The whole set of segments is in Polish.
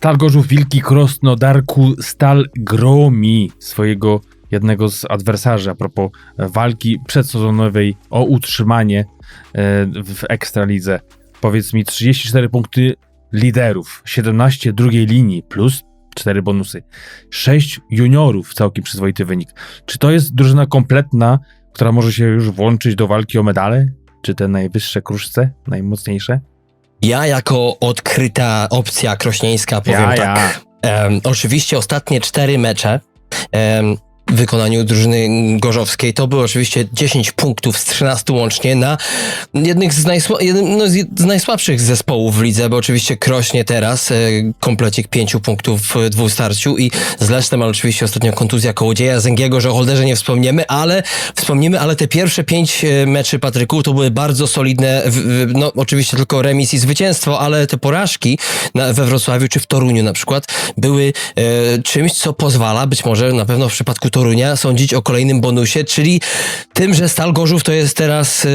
Stal Gorzów Wilki Krosnodarku Stal gromi swojego jednego z adwersarzy a propos walki przedsezonowej o utrzymanie e, w Ekstralidze. Powiedz mi, 34 punkty liderów, 17 drugiej linii plus 4 bonusy, 6 juniorów, całkiem przyzwoity wynik. Czy to jest drużyna kompletna, która może się już włączyć do walki o medale? Czy te najwyższe kruszce, najmocniejsze? Ja jako odkryta opcja krośnieńska powiem Ja, tak. Em, oczywiście ostatnie cztery mecze em, wykonaniu drużyny gorzowskiej. To było oczywiście 10 punktów z 13 łącznie na jednych z, najsła- jednym, no, z, najsłabszych zespołów w lidze, bo oczywiście Krośnie teraz, e, komplecik 5 punktów w dwustarciu i z Lesznem, ale oczywiście ostatnio kontuzja kołodzieja Zęgiego, że o Holderze nie wspomniemy, ale wspomnimy, ale te pierwsze 5 meczy Patryku to były bardzo solidne, w, w, no oczywiście tylko remis i zwycięstwo, ale te porażki na, we Wrocławiu czy w Toruniu na przykład były e, czymś, co pozwala być może na pewno w przypadku Torunia sądzić o kolejnym bonusie, czyli tym, że Stal Gorzów to jest teraz e,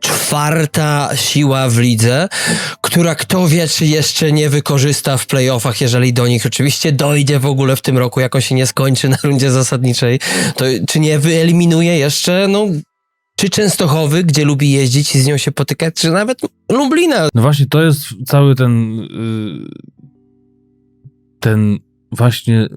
czwarta siła w lidze, która kto wie, czy jeszcze nie wykorzysta w playoffach, jeżeli do nich oczywiście dojdzie w ogóle w tym roku, jak on się nie skończy na rundzie zasadniczej, to czy nie wyeliminuje jeszcze, no czy Częstochowy, gdzie lubi jeździć i z nią się potykać, czy nawet Lublina. No właśnie, to jest cały ten. y, ten właśnie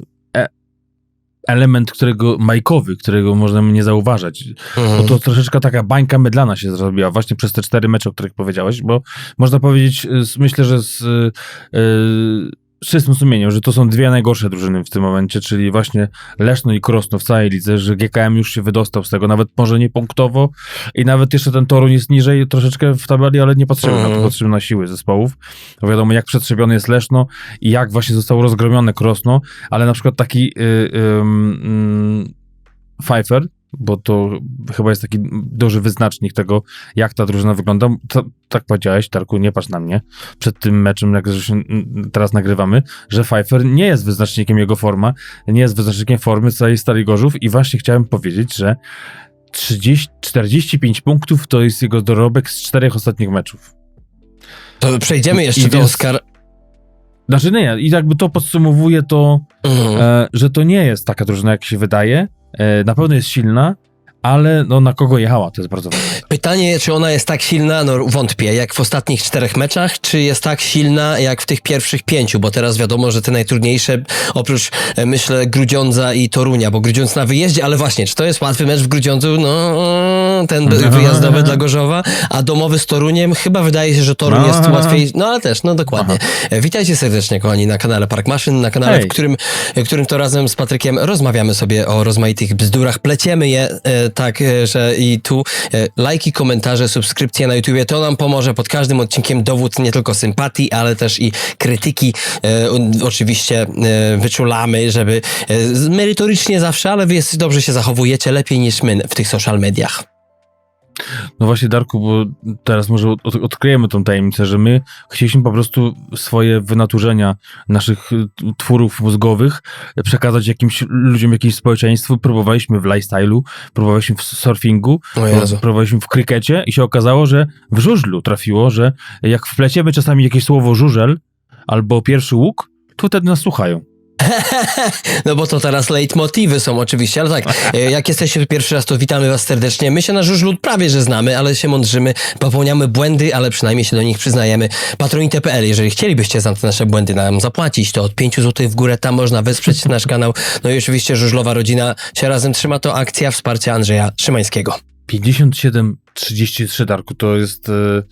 element, którego majkowy, którego można nie zauważać. Bo to troszeczkę taka bańka mydlana się zrobiła właśnie przez te cztery mecze, o których powiedziałeś, bo można powiedzieć, y, myślę, że z y, y, z czystym sumieniem, że to są dwie najgorsze drużyny w tym momencie, czyli właśnie Leszno i Krosno w całej lidze, że GKM już się wydostał z tego, nawet może nie punktowo i nawet jeszcze ten Toruń jest niżej troszeczkę w tabeli, ale nie patrzymy na to, Mhm. patrzymy na siły zespołów. Bo wiadomo, jak przetrzebione jest Leszno i jak właśnie zostało rozgromione Krosno, ale na przykład taki y, ym, y, Pfeiffer, bo to chyba jest taki duży wyznacznik tego, jak ta drużyna wygląda. To, tak powiedziałeś, Tarku, nie patrz na mnie, przed tym meczem, jak mm, teraz nagrywamy, że Pfeiffer nie jest wyznacznikiem jego forma, nie jest wyznacznikiem formy całej Stali Gorzów i właśnie chciałem powiedzieć, że 30, 45 punktów to jest jego dorobek z czterech ostatnich meczów. To przejdziemy jeszcze I do Oskar. Znaczy nie, i jakby to podsumowuje to, Mhm. e, że to nie jest taka drużyna, jak się wydaje. E, na pewno jest silna, ale no, na kogo jechała, to jest bardzo ważne. Pytanie, czy ona jest tak silna, no wątpię, jak w ostatnich czterech meczach, czy jest tak silna, jak w tych pierwszych pięciu, bo teraz wiadomo, że te najtrudniejsze, oprócz, e, myślę, Grudziądza i Torunia, bo Grudziądz na wyjeździe, ale właśnie, czy to jest łatwy mecz w Grudziądzu? No, ten Aha. wyjazdowy dla Gorzowa, a domowy z Toruniem? Chyba wydaje się, że Toruń jest Aha. łatwiejszy, no ale też, no dokładnie. E, Witajcie serdecznie, kochani, na kanale Park Maszyn, na kanale, Hej. w którym, w którym to razem z Patrykiem rozmawiamy sobie o rozmaitych bzdurach, pleciemy je e, tak, e, że i tu e, lajki, komentarze, subskrypcje na YouTubie, to nam pomoże pod każdym odcinkiem dowód nie tylko sympatii, ale też i krytyki. E, oczywiście wyczulamy, żeby merytorycznie zawsze, ale wy dobrze się zachowujecie, lepiej niż my w tych social mediach. No właśnie, Darku, bo teraz może od, odkryjemy tą tajemnicę, że my chcieliśmy po prostu swoje wynaturzenia naszych y, twórów mózgowych przekazać jakimś ludziom, jakimś społeczeństwu. Próbowaliśmy w lifestyle'u, próbowaliśmy w surfingu, próbowaliśmy w krykecie i się okazało, że w żużlu trafiło, że jak wpleciemy czasami jakieś słowo żużel albo pierwszy łuk, to wtedy nas słuchają. No bo to teraz leitmotywy są oczywiście, ale tak, e, jak jesteście pierwszy raz, to witamy was serdecznie. My się na żużlu prawie, że znamy, ale się mądrzymy, popełniamy błędy, ale przynajmniej się do nich przyznajemy. Patronite.pl, jeżeli chcielibyście za te nasze błędy nam zapłacić, to od 5 zł w górę tam można wesprzeć nasz kanał. No i oczywiście żużlowa rodzina się razem trzyma, to akcja wsparcia Andrzeja Szymańskiego. 57-33, Darku, to jest e,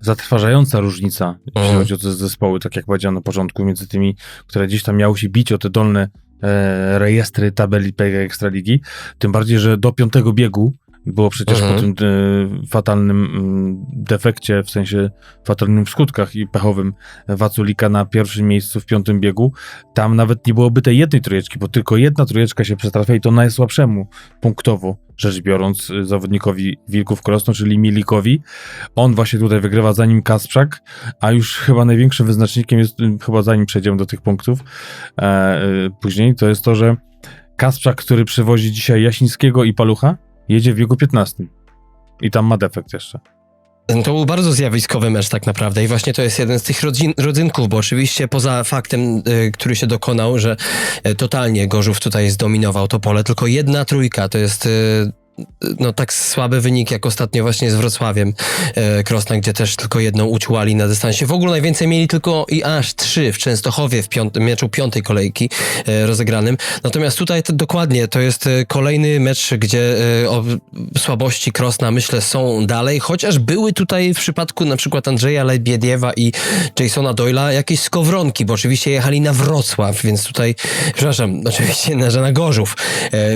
zatrważająca różnica, jeśli Mhm. chodzi o te zespoły, tak jak powiedziałem na początku, między tymi, które gdzieś tam miały się bić o te dolne e, rejestry tabeli PG Ekstraligi. Tym bardziej, że do piątego biegu było przecież Mhm. po tym e, fatalnym mm, defekcie, w sensie fatalnym w skutkach i pechowym Waculika na pierwszym miejscu w piątym biegu. Tam nawet nie byłoby tej jednej trójeczki, bo tylko jedna trójeczka się przetrafia i to najsłabszemu punktowo rzecz biorąc y, zawodnikowi Wilków Krosno, czyli Milikowi. On właśnie tutaj wygrywa za nim Kasprzak, a już chyba największym wyznacznikiem jest, chyba zanim przejdziemy do tych punktów e, y, później, to jest to, że Kasprzak, który przywozi dzisiaj Jasińskiego i Palucha, jedzie w biegu 15. I tam ma defekt jeszcze. To był bardzo zjawiskowy mecz tak naprawdę i właśnie to jest jeden z tych rodzin, rodzynków, bo oczywiście poza faktem, y, który się dokonał, że y, totalnie Gorzów tutaj zdominował to pole, tylko jedna trójka to jest y, no tak słaby wynik jak ostatnio właśnie z Wrocławiem e, Krosna, gdzie też tylko jedną uciłali na dystansie. W ogóle najwięcej mieli tylko i aż trzy w Częstochowie w piąt- meczu piątej kolejki e, rozegranym. Natomiast tutaj to, dokładnie to jest e, kolejny mecz, gdzie o, słabości Krosna myślę są dalej, chociaż były tutaj w przypadku na przykład Andrzeja Lebiediewa i Jasona Doyla jakieś skowronki, bo oczywiście jechali na Wrocław, więc tutaj, przepraszam, oczywiście na, na Gorzów,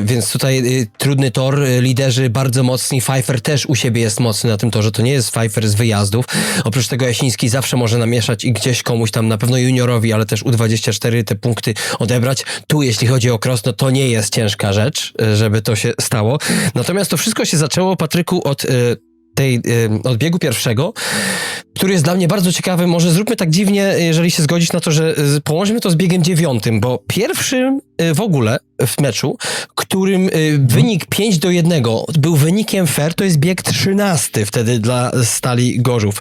więc tutaj trudny tor, e, liderzy bardzo mocni, Pfeiffer też u siebie jest mocny na tym torze, to nie jest Pfeiffer z wyjazdów, oprócz tego Jasiński zawsze może namieszać i gdzieś komuś tam, na pewno juniorowi, ale też U24 te punkty odebrać. Tu jeśli chodzi o cross, no to nie jest ciężka rzecz, żeby to się stało. Natomiast to wszystko się zaczęło, Patryku, od... e, tej y, odbiegu pierwszego, który jest dla mnie bardzo ciekawy. Może zróbmy tak dziwnie, jeżeli się zgodzisz na to, że y, połączymy to z biegiem dziewiątym, bo pierwszym y, w ogóle w meczu, którym y, wynik 5 do 1 był wynikiem fair, to jest bieg 13 wtedy dla Stali Gorzów.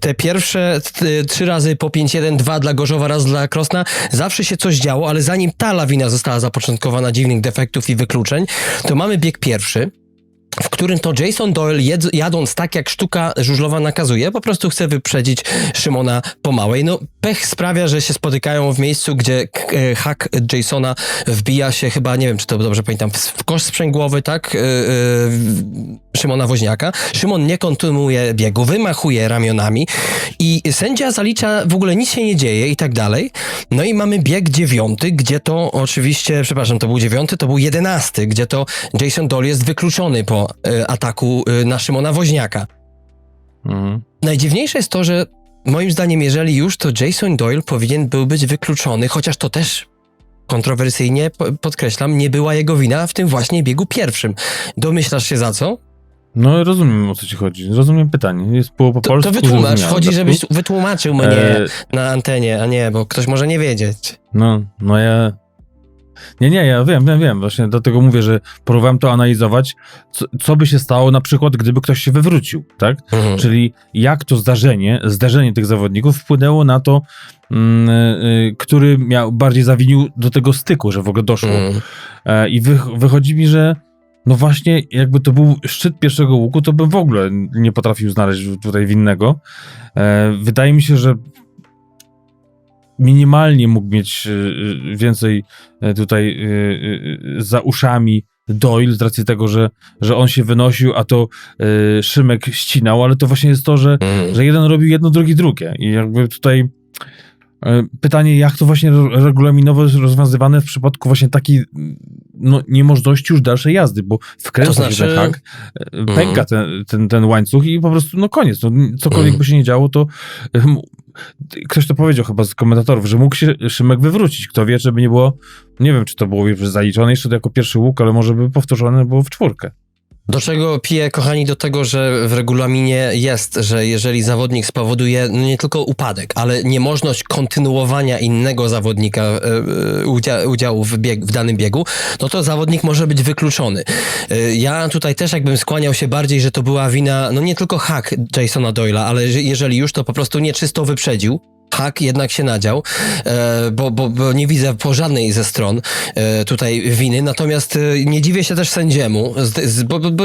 Te pierwsze trzy razy po 5-1, dwa dla Gorzowa, raz dla Krosna, zawsze się coś działo, ale zanim ta lawina została zapoczątkowana dziwnych defektów i wykluczeń, to mamy bieg pierwszy w którym to Jason Doyle jadąc tak, jak sztuka żużlowa nakazuje, po prostu chce wyprzedzić Szymona po małej. No, pech sprawia, że się spotykają w miejscu, gdzie e, hak Jasona wbija się chyba, nie wiem, czy to dobrze pamiętam, w, kosz sprzęgłowy, tak, e, e, Szymona Woźniaka. Szymon nie kontynuuje biegu, wymachuje ramionami i sędzia zalicza, w ogóle nic się nie dzieje i tak dalej. No i mamy bieg dziewiąty, gdzie to oczywiście, przepraszam, to był dziewiąty, to był jedenasty, gdzie to Jason Doyle jest wykluczony po ataku e, na Szymona Woźniaka. Mhm. Najdziwniejsze jest to, że moim zdaniem, jeżeli już, to Jason Doyle powinien był być wykluczony, chociaż to też kontrowersyjnie po- podkreślam, nie była jego wina w tym właśnie biegu pierwszym. Domyślasz się za co? No rozumiem o co ci chodzi. Rozumiem pytanie. Jest było po To, polsku. to wytłumacz, zrozumiałe, chodzi, tak? żebyś wytłumaczył mnie E, na antenie, a nie, bo ktoś może nie wiedzieć. No, no ja. Nie, nie, ja wiem, wiem, wiem. Właśnie dlatego mówię, że próbowałem to analizować, co, co by się stało na przykład, gdyby ktoś się wywrócił, tak? Mhm. Czyli jak to zdarzenie, zdarzenie tych zawodników wpłynęło na to, mm, y, który miał bardziej zawinił do tego styku, że w ogóle doszło. Mm. E, I wy, wychodzi mi, że no właśnie, jakby to był szczyt pierwszego łuku, to bym w ogóle nie potrafił znaleźć tutaj winnego. E, wydaje mi się, że minimalnie mógł mieć e, e, więcej e, tutaj za uszami Doyle z racji tego, że, że on się wynosił, a to Szymek ścinał, ale to właśnie jest to, że Mm. że jeden robił jedno, drugi drugie. I jakby tutaj pytanie, jak to właśnie re- regulaminowo jest rozwiązywane w przypadku właśnie takiej no, niemożności już dalszej jazdy, bo wkręca To się znaczy- ten hak, e, pęka ten, ten, ten łańcuch i po prostu no koniec. No, cokolwiek Mhm. by się nie działo, to e, ktoś to powiedział chyba z komentatorów, że mógł się Szymek wywrócić. Kto wie, żeby nie było, nie wiem, czy to było zaliczone jeszcze jako pierwszy łuk, ale może by powtórzone było w czwórkę. Do czego piję, kochani, do tego, że w regulaminie jest, że jeżeli zawodnik spowoduje no nie tylko upadek, ale niemożność kontynuowania innego zawodnika e, udzia udziału w, bieg, w danym biegu, no to zawodnik może być wykluczony. E, ja tutaj też jakbym skłaniał się bardziej, że to była wina, no nie tylko hak Jasona Doyla, ale że jeżeli już, to po prostu nieczysto wyprzedził. Hak jednak się nadział, e, bo, bo, bo nie widzę po żadnej ze stron e, tutaj winy. Natomiast e, nie dziwię się też sędziemu, bo, bo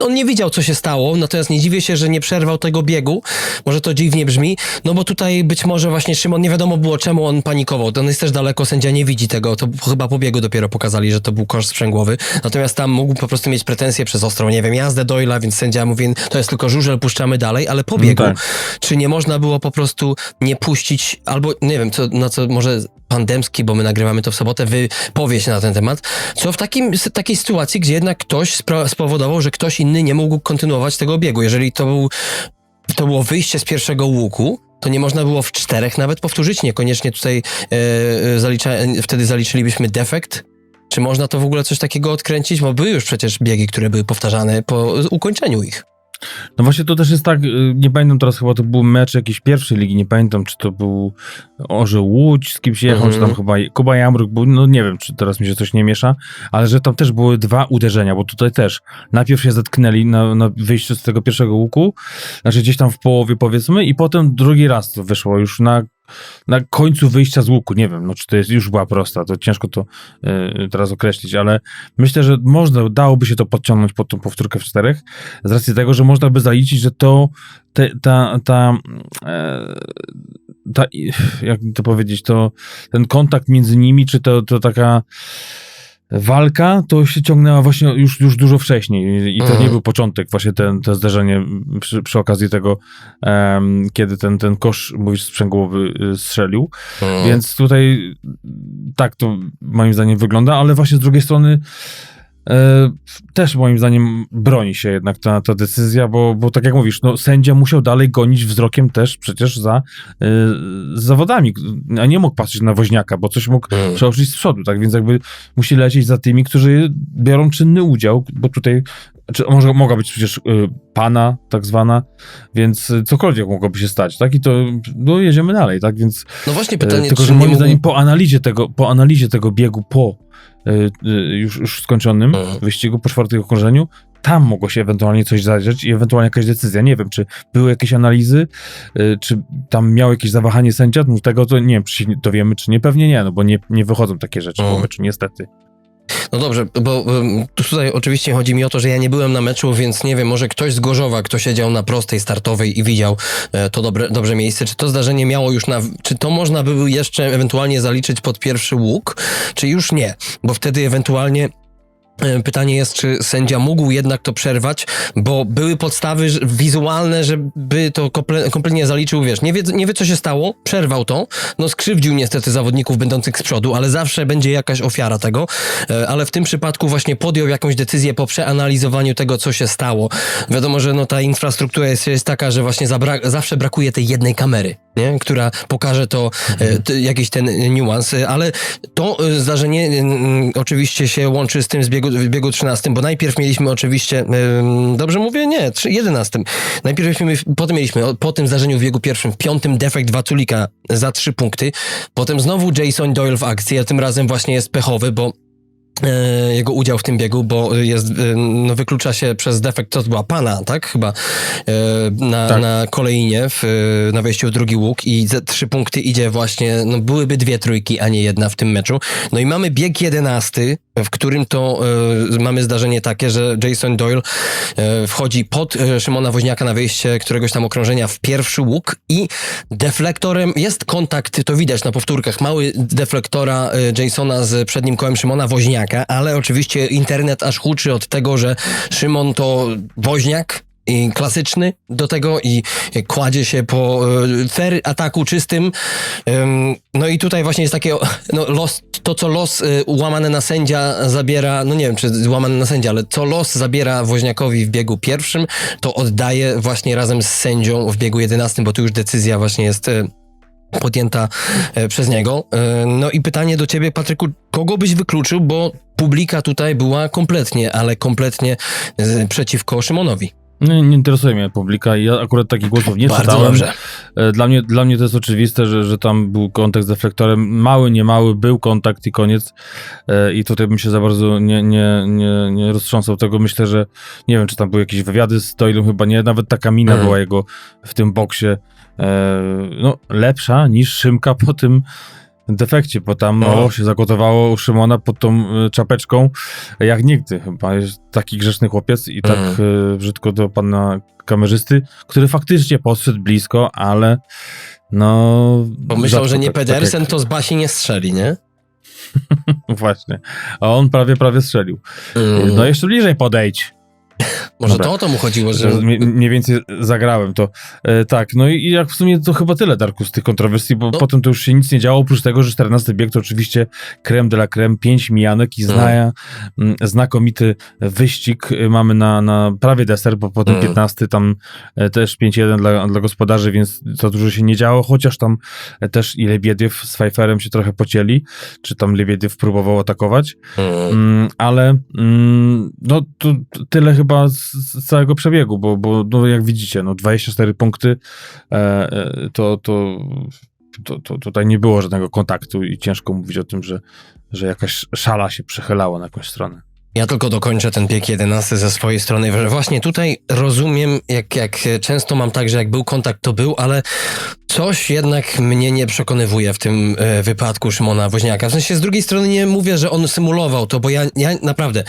on nie widział, co się stało, natomiast nie dziwię się, że nie przerwał tego biegu. Może to dziwnie brzmi, no bo tutaj być może właśnie Szymon, nie wiadomo było, czemu on panikował. On jest też daleko, sędzia nie widzi tego. To chyba po biegu dopiero pokazali, że to był kosz sprzęgłowy. Natomiast tam mógł po prostu mieć pretensje przez ostrą, nie wiem, jazdę Doyla, więc sędzia mówi, to jest tylko żużel, puszczamy dalej, ale po No biegu, tak. czy nie można było po prostu nie puścić, albo nie wiem, co, na co może pan bo my nagrywamy to w sobotę, wypowie się na ten temat, co w takim, takiej sytuacji, gdzie jednak ktoś spowodował, że ktoś inny nie mógł kontynuować tego biegu. Jeżeli to, był, to było wyjście z pierwszego łuku, to nie można było w czterech nawet powtórzyć, niekoniecznie tutaj e, e, zalicza, wtedy zaliczylibyśmy defekt. Czy można to w ogóle coś takiego odkręcić? Bo były już przecież biegi, które były powtarzane po ukończeniu ich. No właśnie to też jest tak, y, nie pamiętam teraz, chyba to był mecz jakiejś pierwszej ligi, nie pamiętam, czy to był Orzeł Łódź z kimś jechał, Mhm. czy tam chyba Kuba Jamruk był, no nie wiem, czy teraz mi się coś nie miesza, ale że tam też były dwa uderzenia, bo tutaj też najpierw się zetknęli na, na wyjściu z tego pierwszego łuku, znaczy gdzieś tam w połowie powiedzmy i potem drugi raz to wyszło już na na końcu wyjścia z łuku, nie wiem, no czy to jest, już była prosta, to ciężko to y, teraz określić, ale myślę, że można, dałoby się to podciągnąć pod tą powtórkę w czterech, z racji tego, że można by zaliczyć, że to te, ta, ta, e, ta, jak to powiedzieć, to ten kontakt między nimi, czy to, to taka walka, to się ciągnęła właśnie już, już dużo wcześniej i to Mhm. nie był początek, właśnie ten, to zderzenie przy, przy okazji tego, em, kiedy ten, ten kosz, mówisz, sprzęgłowy y, strzelił, Mm. więc tutaj tak to moim zdaniem wygląda, ale właśnie z drugiej strony też moim zdaniem broni się jednak ta, ta decyzja, bo, bo tak jak mówisz, no, sędzia musiał dalej gonić wzrokiem też przecież za e, zawodami, a nie mógł patrzeć na woźniaka, bo coś mógł Mm. przeoczyć z przodu, tak więc jakby musi lecieć za tymi, którzy biorą czynny udział, bo tutaj czy może mogła być przecież y, pana tak zwana, więc y, cokolwiek mogłoby się stać, tak? I to no, jedziemy dalej, tak? Więc No właśnie E, pytanie, Tylko, czy że moim mógł... zdaniem po analizie tego, po analizie tego biegu po e, e, już, już skończonym Mhm. wyścigu, po czwartym okrążeniu, tam mogło się ewentualnie coś zadziać i ewentualnie jakaś decyzja. Nie wiem, czy były jakieś analizy, e, czy tam miał jakieś zawahanie sędzia, no tego to nie wiem, czy się dowiemy, czy nie, pewnie nie, no bo nie, nie wychodzą takie rzeczy Mhm. meczu, niestety. No dobrze, bo tutaj oczywiście chodzi mi o to, że ja nie byłem na meczu, więc nie wiem, może ktoś z Gorzowa, kto siedział na prostej startowej i widział e, to dobre, miejsce, czy to zdarzenie miało już na... Czy to można by jeszcze ewentualnie zaliczyć pod pierwszy łuk, czy już nie? Bo wtedy ewentualnie Pytanie jest, czy sędzia mógł jednak to przerwać, bo były podstawy wizualne, żeby to komple, kompletnie zaliczył, wiesz, nie wie, nie wie co się stało, przerwał to, no skrzywdził niestety zawodników będących z przodu, ale zawsze będzie jakaś ofiara tego, E, ale w tym przypadku właśnie podjął jakąś decyzję po przeanalizowaniu tego, co się stało. Wiadomo, że no ta infrastruktura jest, jest taka, że właśnie zawsze brakuje tej jednej kamery, nie? która pokaże to, e, t- jakiś ten niuans, e, ale to e, zdarzenie oczywiście się łączy z tym z biegu, w biegu 13, bo najpierw mieliśmy oczywiście, dobrze mówię? Nie, trzy- 11. Najpierw mieliśmy, potem mieliśmy po tym zdarzeniu w biegu pierwszym, w piątym defekt Watulika za trzy punkty, potem znowu Jason Doyle w akcji, a tym razem właśnie jest pechowy, bo e, jego udział w tym biegu, bo jest, e, no, wyklucza się przez defekt, to była pana, tak? Chyba e, na, Tak. na kolejnie w, na wejściu w drugi łuk i ze trzy punkty idzie właśnie, no byłyby dwie trójki, a nie jedna w tym meczu. No i mamy bieg jedenasty, w którym to e, mamy zdarzenie takie, że Jason Doyle e, wchodzi pod e, Szymona Woźniaka na wejście któregoś tam okrążenia w pierwszy łuk i deflektorem jest kontakt, to widać na powtórkach, mały deflektora Jasona z przednim kołem Szymona Woźniaka, ale oczywiście internet aż huczy od tego, że Szymon to Woźniak, i klasyczny do tego i kładzie się po e, fair ataku czystym. Ym, No i tutaj właśnie jest takie, no los, to co los y, łamane na sędzia zabiera, no nie wiem czy łamane na sędzia, ale co los zabiera Woźniakowi w biegu pierwszym, to oddaje właśnie razem z sędzią w biegu jedenastym, bo tu już decyzja właśnie jest podjęta e, przez niego. E, No i pytanie do ciebie, Patryku, kogo byś wykluczył, bo publika tutaj była kompletnie, ale kompletnie e, przeciwko Szymonowi. Nie, nie interesuje mnie publika i ja akurat takich głosów nie Bardzo czytałem. dobrze. E, Dla mnie, dla mnie to jest oczywiste, że, że tam był kontakt z reflektorem. Mały, nie mały, był kontakt i koniec. E, I tutaj bym się za bardzo nie, nie, nie, nie roztrząsał tego. Myślę, że nie wiem, czy tam były jakieś wywiady z Doylem, chyba nie. Nawet taka mina Mhm. była jego w tym boksie e, no, lepsza niż Szymka po tym defekcie, bo tam No. się zagotowało u Szymona pod tą e, czapeczką jak nigdy chyba. Jest taki grzeczny chłopiec i tak Mhm. e, brzydko do pana kamerzysty, który faktycznie podszedł blisko, ale no... Bo myślał, rzadko że nie tak- tak Pedersen, jak- to z Basi nie strzeli, nie? Właśnie. A on prawie, prawie strzelił. Mm. No jeszcze bliżej podejdź. Może dobra. to o to mu chodziło, że... Mniej więcej zagrałem to. E, tak, no i, jak w sumie to chyba tyle, Darku, z tych kontrowersji, bo No. potem to już się nic nie działo, oprócz tego, że 14 bieg to oczywiście creme de la creme, 5 mijanek i znaja, mm, znakomity wyścig y, mamy na, na prawie deser, bo potem Mm. 15 tam e, też 5-1 dla, dla gospodarzy, więc za dużo się nie działo, chociaż tam e, też i Lebiediew z Pfeifferem się trochę pocieli, czy tam Lebiediew próbował atakować, Mm. Mm, ale mm, no to tyle chyba chyba z, z całego przebiegu, bo, bo no, jak widzicie, no 24 punkty e, e, to, to, to, to tutaj nie było żadnego kontaktu i ciężko mówić o tym, że, że jakaś szala się przechylała na jakąś stronę. Ja tylko dokończę ten piek 11 ze swojej strony, że właśnie tutaj rozumiem, jak, jak często mam tak, że jak był kontakt, to był, ale coś jednak mnie nie przekonywuje w tym e, wypadku Szymona Woźniaka. W sensie z drugiej strony nie mówię, że on symulował to, bo ja, ja naprawdę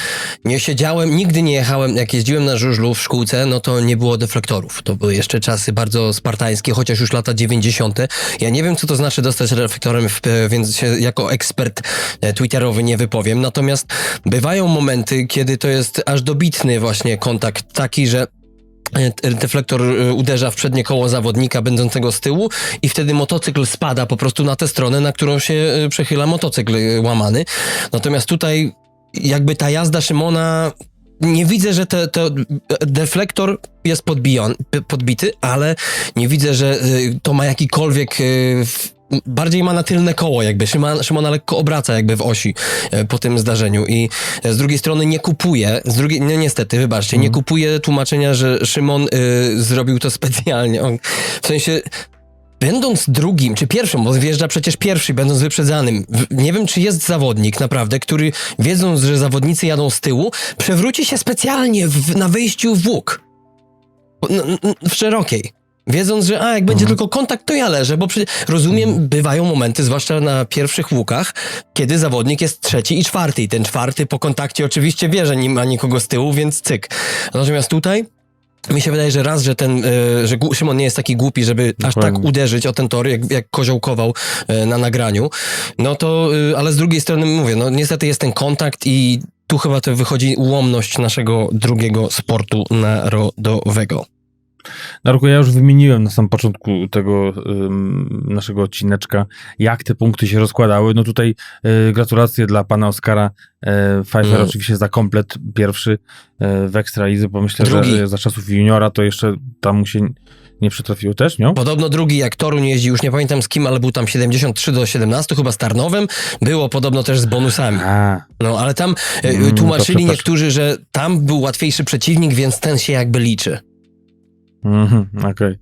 nie siedziałem, nigdy nie jechałem, jak jeździłem na żużlu w szkółce, no to nie było deflektorów. To były jeszcze czasy bardzo spartańskie, chociaż już lata 90. Ja nie wiem, co to znaczy dostać reflektorem, w, e, więc się jako ekspert e, twitterowy nie wypowiem. Natomiast bywają momenty, kiedy to jest aż dobitny właśnie kontakt taki, że e, deflektor e, uderza w przednie koło zawodnika będącego z tyłu i wtedy motocykl spada po prostu na tę stronę, na którą się e, przechyla motocykl łamany. Natomiast tutaj jakby ta jazda Szymona nie widzę, że te, te deflektor jest podbijon, podbity, ale nie widzę, że to ma jakikolwiek bardziej ma na tylne koło, jakby Szymon, Szymona lekko obraca jakby w osi e, po tym zdarzeniu i e, z drugiej strony nie kupuje, z drugiej, no niestety, wybaczcie, nie kupuje tłumaczenia, że Szymon y, zrobił to specjalnie. On, w sensie Będąc drugim, czy pierwszym, bo wjeżdża przecież pierwszy, będąc wyprzedzanym, nie wiem, czy jest zawodnik naprawdę, który wiedząc, że zawodnicy jadą z tyłu, przewróci się specjalnie w, na wyjściu w łuk. N- W szerokiej. Wiedząc, że a, jak będzie tylko kontakt, to ja leżę, bo przy... rozumiem, bywają momenty, zwłaszcza na pierwszych łukach, kiedy zawodnik jest trzeci i czwarty i ten czwarty po kontakcie oczywiście wie, że nie ma nikogo z tyłu, więc cyk. Natomiast tutaj mi się wydaje, że raz, że ten, e, że Szymon nie jest taki głupi, żeby aż Dokładnie. tak uderzyć o ten tor, jak, jak koziołkował e, na nagraniu, no to, e, ale z drugiej strony mówię, no niestety jest ten kontakt i tu chyba to wychodzi ułomność naszego drugiego sportu narodowego. Darku, ja już wymieniłem na samym początku tego ym, naszego odcineczka, jak te punkty się rozkładały. No tutaj y, gratulacje dla pana Oskara y, Pfeiffer Mm. oczywiście za komplet pierwszy y, w Extra Easy, bo myślę, Drugi. że y, za czasów juniora to jeszcze tam mu się nie przytrafiło też, nie? Podobno drugi, jak Toruń jeździ, już nie pamiętam z kim, ale był tam 73 do 17, chyba z Tarnowem, było podobno też z bonusami. A, No, ale tam e, Mm, tłumaczyli przepraszam. niektórzy, że tam był łatwiejszy przeciwnik, więc ten się jakby liczy. Mhm, Okej.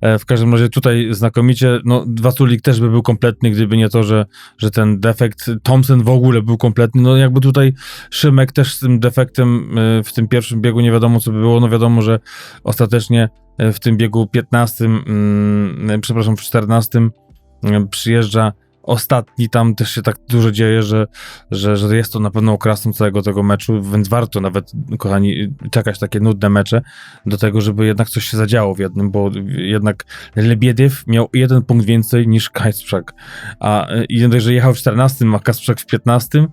E, W każdym razie tutaj znakomicie, no Wasulik też by był kompletny, gdyby nie to, że, że ten defekt, Thompson w ogóle był kompletny, no jakby tutaj Szymek też z tym defektem e, w tym pierwszym biegu nie wiadomo co by było, no wiadomo, że ostatecznie e, w tym biegu 15, mm, przepraszam, w 14 e, przyjeżdża ostatni, tam też się tak dużo dzieje, że, że, że jest to na pewno okrasą całego tego meczu, więc warto nawet, kochani, czekać takie nudne mecze, do tego, żeby jednak coś się zadziało w jednym, bo jednak Lebiediew miał jeden punkt więcej niż Kasprzak, a dość, że jechał w 14, a Kasprzak w 15,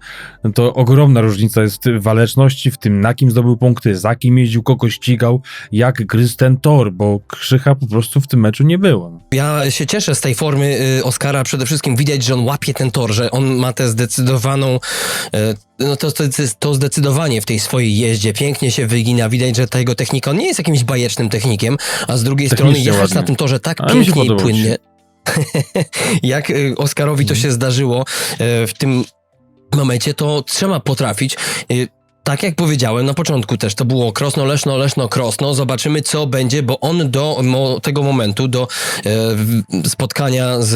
no to ogromna różnica jest w waleczności, w tym na kim zdobył punkty, za kim jeździł, kogo ścigał, jak gryzł ten tor, bo Krzycha po prostu w tym meczu nie było. Ja się cieszę z tej formy y, Oscara. Przede wszystkim widać, że on łapie ten tor, że on ma tę zdecydowaną, y, no to, to, to zdecydowanie w tej swojej jeździe. Pięknie się wygina. Widać, że ta jego technika on nie jest jakimś bajecznym technikiem, a z drugiej strony jechać ładnie. na tym torze tak pięknie i płynnie. Jak y, Oscarowi to się zdarzyło y, w tym momencie, to trzeba potrafić. Tak jak powiedziałem na początku też, to było Krosno, Leszno, Leszno, Krosno. Zobaczymy, co będzie, bo on do mo, tego momentu, do e, spotkania z,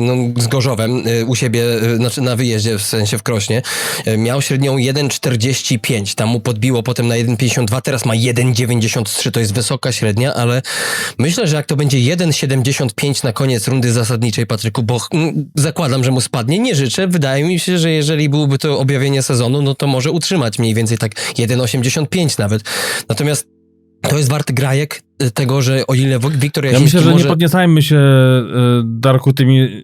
no, z Gorzowem e, u siebie, e, znaczy na wyjeździe, w sensie w Krośnie, e, miał średnią 1,45. Tam mu podbiło potem na 1,52, teraz ma 1,93. To jest wysoka średnia, ale myślę, że jak to będzie 1,75 na koniec rundy zasadniczej, Patryku, bo mm, zakładam, że mu spadnie, nie życzę. Wydaje mi się, że jeżeli byłoby to objawienie sezonu, no to może utrzymać mniej więcej tak 1,85 nawet. Natomiast to jest wart grajek y, tego, że o ile Wiktor Ja Jaziński myślę, że może... nie podniecajmy się, e, Darku, tymi.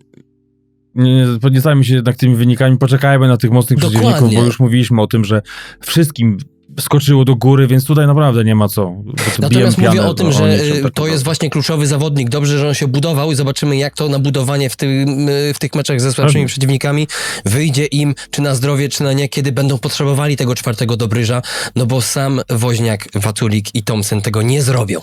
Nie, nie podniecajmy się jednak tymi wynikami, poczekajmy na tych mocnych Dokładnie. przeciwników, bo już mówiliśmy o tym, że wszystkim skoczyło do góry, więc tutaj naprawdę nie ma co. Natomiast mówię o tym, że tak to jest właśnie kluczowy zawodnik. Dobrze, że on się budował i zobaczymy, jak to nabudowanie w, tym, y, w tych meczach ze słabszymi Pewnie. przeciwnikami wyjdzie im, czy na zdrowie, czy na nie, kiedy będą potrzebowali tego czwartego dobryża, no bo sam Woźniak, Waculik i Thompson tego nie zrobią.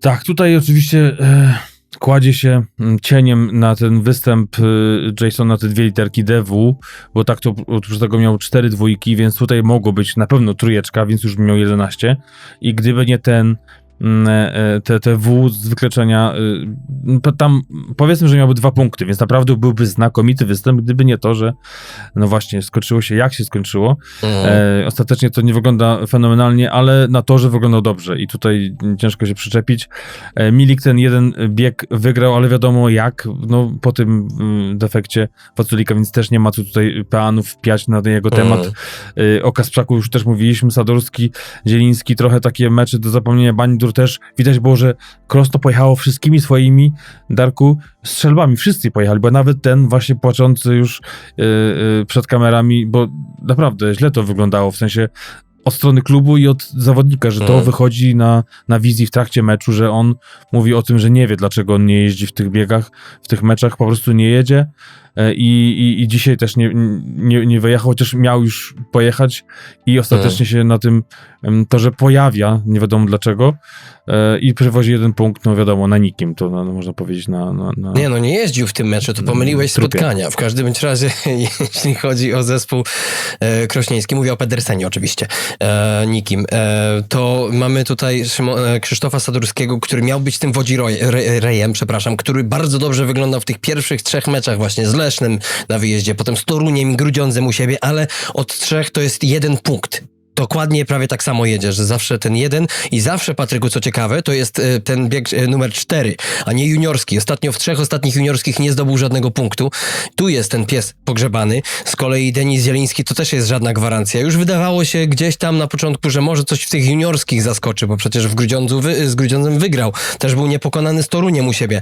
Tak, tutaj oczywiście e, kładzie się mm, cieniem na ten występ y, Jasona, te dwie literki DW, bo tak to oprócz tego miał cztery dwójki, więc tutaj mogło być na pewno trójeczka, więc już miał 11. I gdyby nie ten te, te W z wykluczenia, y, to tam powiedzmy, że miałby dwa punkty, więc naprawdę byłby znakomity występ, gdyby nie to, że no właśnie, skończyło się jak się skończyło. Mhm. E, ostatecznie to nie wygląda fenomenalnie, ale na torze wyglądał dobrze i tutaj ciężko się przyczepić. E, Milik ten jeden bieg wygrał, ale wiadomo jak, no po tym mm, defekcie Waculika, więc też nie ma tu tutaj peanów wpiać na jego temat. Mhm. E, o Kasprzaku już też mówiliśmy, Sadorski, Zieliński, trochę takie mecze do zapomnienia, Bańdur też. Widać było, że Kroos to pojechało wszystkimi swoimi, Darku, strzelbami. Wszyscy pojechali, bo nawet ten właśnie płaczący już e, e, przed kamerami, bo naprawdę źle to wyglądało, w sensie od strony klubu i od zawodnika, że to Mhm. wychodzi na, na wizji w trakcie meczu, że on mówi o tym, że nie wie, dlaczego on nie jeździ w tych biegach, w tych meczach, po prostu nie jedzie. E, i, i, i dzisiaj też nie, nie, nie wyjechał, chociaż miał już pojechać i ostatecznie się na tym em, torze pojawia, nie wiadomo dlaczego i przywozi jeden punkt, no wiadomo, na nikim, to no, można powiedzieć na... na, na... Nie no, nie jeździł w tym meczu, to pomyliłeś Trupie. spotkania. W każdym bądź razie, jeśli chodzi o zespół e, krośnieński, mówię o Pedersenie oczywiście, e, nikim, e, to mamy tutaj Szymo, e, Krzysztofa Sadurskiego, który miał być tym wodzirejem, przepraszam, który bardzo dobrze wyglądał w tych pierwszych trzech meczach właśnie z Lesznem na wyjeździe, potem z Toruniem i Grudziądzem u siebie, ale od trzech to jest jeden punkt. Dokładnie prawie tak samo jedzie, że zawsze ten jeden i zawsze, Patryku, co ciekawe, to jest e, ten bieg e, numer cztery, a nie juniorski. Ostatnio w trzech ostatnich juniorskich nie zdobył żadnego punktu. Tu jest ten pies pogrzebany. Z kolei Denis Zieliński to też jest żadna gwarancja. Już wydawało się gdzieś tam na początku, że może coś w tych juniorskich zaskoczy, bo przecież w Grudziądzu wy, z Grudziądzem wygrał. Też był niepokonany z Toruniem u siebie.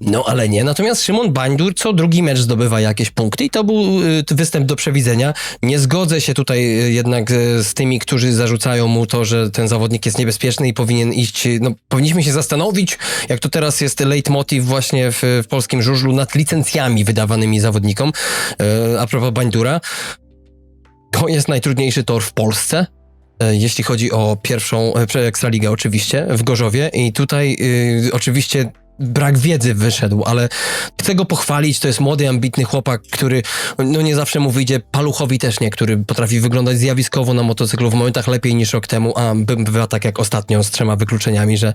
No ale nie. Natomiast Szymon Bańdur co drugi mecz zdobywa jakieś punkty i to był y, występ do przewidzenia. Nie zgodzę się tutaj jednak z tymi, którzy zarzucają mu to, że ten zawodnik jest niebezpieczny i powinien iść, no powinniśmy się zastanowić, jak to teraz jest leitmotiv właśnie w, w polskim żużlu nad licencjami wydawanymi zawodnikom. Y, a propos Bańdura, to jest najtrudniejszy tor w Polsce. e, Jeśli chodzi o pierwszą e, Ekstraligę, oczywiście, w Gorzowie. I tutaj y, oczywiście brak wiedzy wyszedł, ale chcę go pochwalić. To jest młody, ambitny chłopak, który no nie zawsze mu wyjdzie. Paluchowi też nie, który potrafi wyglądać zjawiskowo na motocyklu w momentach lepiej niż rok temu, a by- bywa tak jak ostatnio z trzema wykluczeniami, że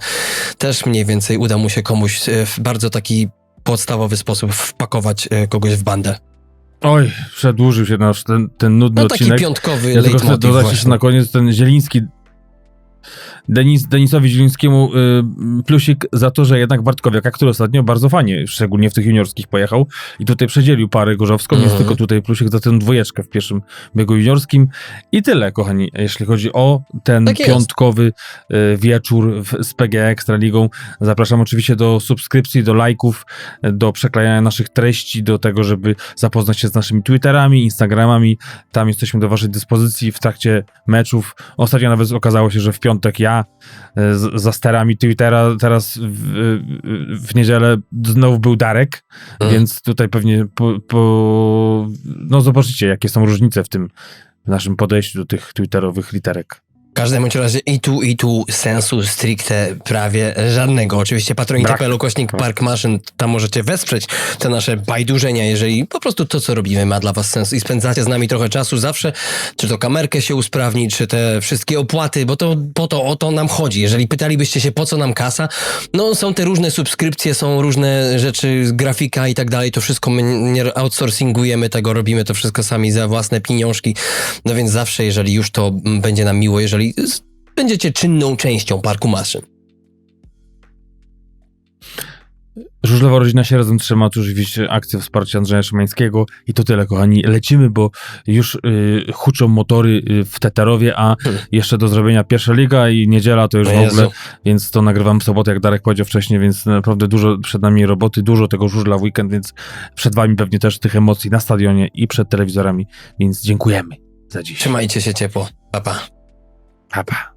też mniej więcej uda mu się komuś e, w bardzo taki podstawowy sposób wpakować e, kogoś w bandę. Oj, przedłużył się nasz ten, ten nudny No taki odcinek. piątkowy Ja tylko chcę dodać na koniec ten Zieliński. Denis, Denisowi Zielińskiemu y, plusik za to, że jednak Bartkowiaka, który ostatnio bardzo fajnie, szczególnie w tych juniorskich pojechał i tutaj przedzielił parę gorzowską, więc Mhm. tylko tutaj plusik za tę dwójeczkę w pierwszym biegu juniorskim. I tyle, kochani, jeśli chodzi o ten Tak piątkowy y, wieczór w, z PGE Ekstraligą. Zapraszam oczywiście do subskrypcji, do lajków, do przeklejania naszych treści, do tego, żeby zapoznać się z naszymi Twitterami, Instagramami. Tam jesteśmy do waszej dyspozycji w trakcie meczów. Ostatnio nawet okazało się, że w piątek ja e, z, za sterami Twittera, teraz w, w niedzielę znowu był Darek, Mhm. więc tutaj pewnie po, po, no zobaczycie, jakie są różnice w tym w naszym podejściu do tych twitterowych literek. W każdym bądź razie i tu, i tu sensu stricte prawie żadnego. Oczywiście Brak. patronite.pl ukośnik Park Maszyn, tam możecie wesprzeć te nasze bajdurzenia, jeżeli po prostu to, co robimy ma dla was sens i spędzacie z nami trochę czasu zawsze, czy to kamerkę się usprawni, czy te wszystkie opłaty, bo to po to o to nam chodzi. Jeżeli pytalibyście się, po co nam kasa, no są te różne subskrypcje, są różne rzeczy, grafika i tak dalej, to wszystko my nie outsourcingujemy tego, robimy to wszystko sami za własne pieniążki, no więc zawsze, jeżeli już to będzie nam miło, jeżeli z- będziecie czynną częścią Parku Maszyn. Żużlowa rodzina się razem trzyma, tu oczywiście akcja wsparcia Andrzeja Szymańskiego i to tyle, kochani. Lecimy, bo już y, huczą motory y, w Teterowie, a Hmm. jeszcze do zrobienia pierwsza liga i niedziela to już w Jezu. ogóle, więc to nagrywam w sobotę, jak Darek powiedział wcześniej, więc naprawdę dużo przed nami roboty, dużo tego żużla w weekend, więc przed wami pewnie też tych emocji na stadionie i przed telewizorami, więc dziękujemy za dziś. Trzymajcie się ciepło. Pa, pa. Pa, pa.